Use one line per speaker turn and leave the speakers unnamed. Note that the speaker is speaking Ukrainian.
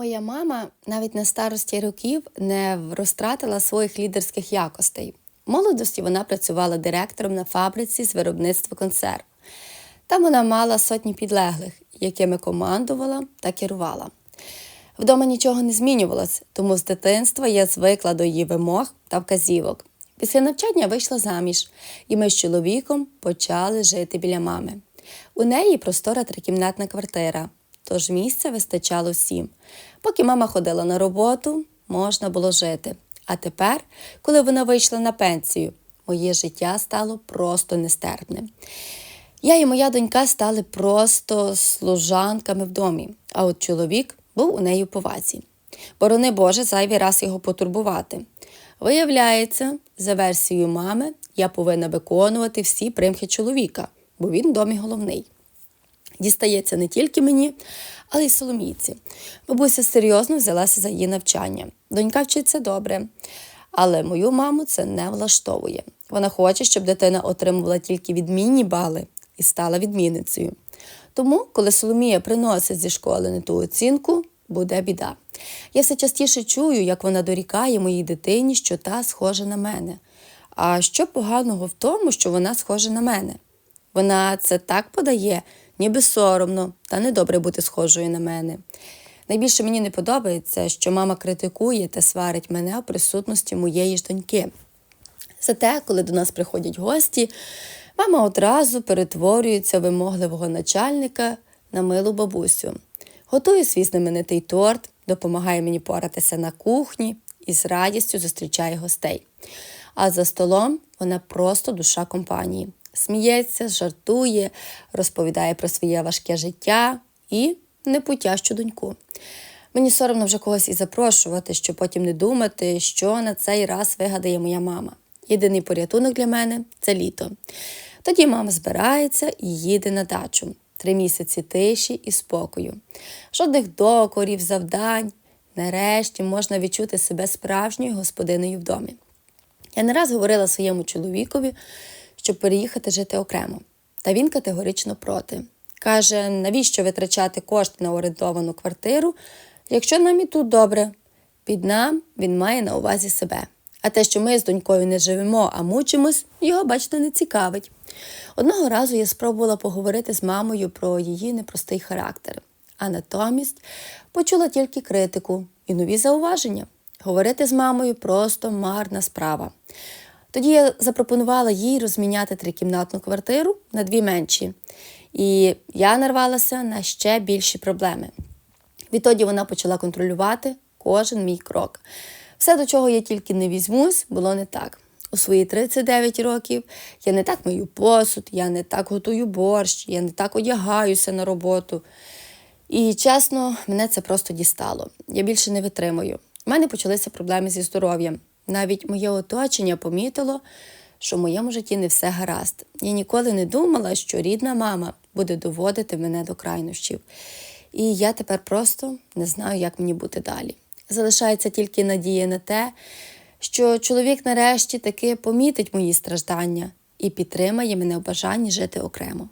Моя мама навіть на старості років не розтратила своїх лідерських якостей. В молодості вона працювала директором на фабриці з виробництва консерв. Там вона мала сотні підлеглих, якими командувала та керувала. Вдома нічого не змінювалось, тому з дитинства я звикла до її вимог та вказівок. Після навчання вийшла заміж, і ми з чоловіком почали жити біля мами. У неї простора трикімнатна квартира, тож місця вистачало всім. Поки мама ходила на роботу, можна було жити. А тепер, коли вона вийшла на пенсію, моє життя стало просто нестерпним. Я і моя донька стали просто служанками в домі, а от чоловік був у неї в повазі. Борони Боже, зайвий раз його потурбувати. Виявляється, за версією мами, я повинна виконувати всі примхи чоловіка, бо він в домі головний. Дістається не тільки мені, але й Соломійці. Бабуся серйозно взялася за її навчання. Донька вчиться добре, але мою маму це не влаштовує. Вона хоче, щоб дитина отримувала тільки відмінні бали і стала відмінницею. Тому, коли Соломія приносить зі школи не ту оцінку, буде біда. Я все частіше чую, як вона дорікає моїй дитині, що та схожа на мене. А що поганого в тому, що вона схожа на мене? Вона це так подає, ніби соромно, та недобре бути схожою на мене. Найбільше мені не подобається, що мама критикує та сварить мене у присутності моєї ж доньки. Зате, коли до нас приходять гості, мама одразу перетворюється вимогливого начальника на милу бабусю. Готує свій знаменитий торт, допомагає мені поратися на кухні і з радістю зустрічає гостей. А за столом вона просто душа компанії. Сміється, жартує, розповідає про своє важке життя і непутящу доньку. Мені соромно вже когось і запрошувати, щоб потім не думати, що на цей раз вигадає моя мама. Єдиний порятунок для мене це літо. Тоді мама збирається і їде на дачу. Три місяці тиші і спокою. Жодних докорів, завдань. Нарешті можна відчути себе справжньою господиною в домі. Я не раз говорила своєму чоловікові, щоб переїхати жити окремо. Та він категорично проти. Каже, навіщо витрачати кошти на орендовану квартиру, якщо нам і тут добре. Під нам він має на увазі себе. А те, що ми з донькою не живемо, а мучимось, його, бачите, не цікавить. Одного разу я спробувала поговорити з мамою про її непростий характер, а натомість почула тільки критику і нові зауваження. Говорити з мамою просто марна справа. Тоді я запропонувала їй розміняти трикімнатну квартиру на дві менші, і я нарвалася на ще більші проблеми. Відтоді вона почала контролювати кожен мій крок. Все, до чого я тільки не візьмусь, було не так. У свої 39 років я не так мию посуд, я не так готую борщ, я не так одягаюся на роботу. І чесно, мене це просто дістало. Я більше не витримую. У мене почалися проблеми зі здоров'ям. Навіть моє оточення помітило, що в моєму житті не все гаразд. Я ніколи не думала, що рідна мама буде доводити мене до крайнощів. І я тепер просто не знаю, як мені бути далі. Залишається тільки надія на те, що чоловік нарешті таки помітить мої страждання і підтримає мене в бажанні жити окремо.